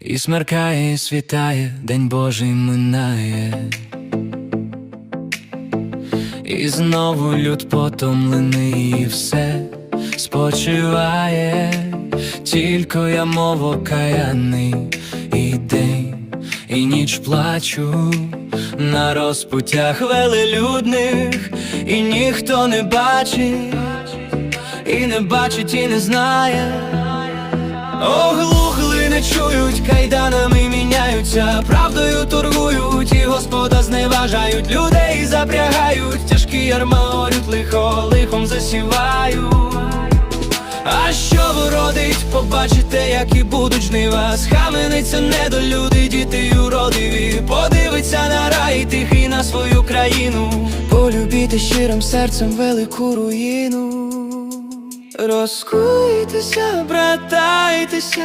І смеркає, і світає, день Божий минає. І знову люд потомлений, і все спочиває, тільки я мов окаяний, і день, і ніч плачу на розпуттях велелюдних, і ніхто не бачить, і не бачить, і не знає. Оглухли чують, кайданами міняються, правдою торгують, і Господа зневажають, людей запрягають, тяжкі ярма орють лихо, лихом засівають. А що вродить, побачите, які будуть жнива. Схамениться недолюди, діти уродиві Подивиться на рай тихий на свою країну. Полюбіти щирим серцем велику руїну. Розкуйтеся, братайтеся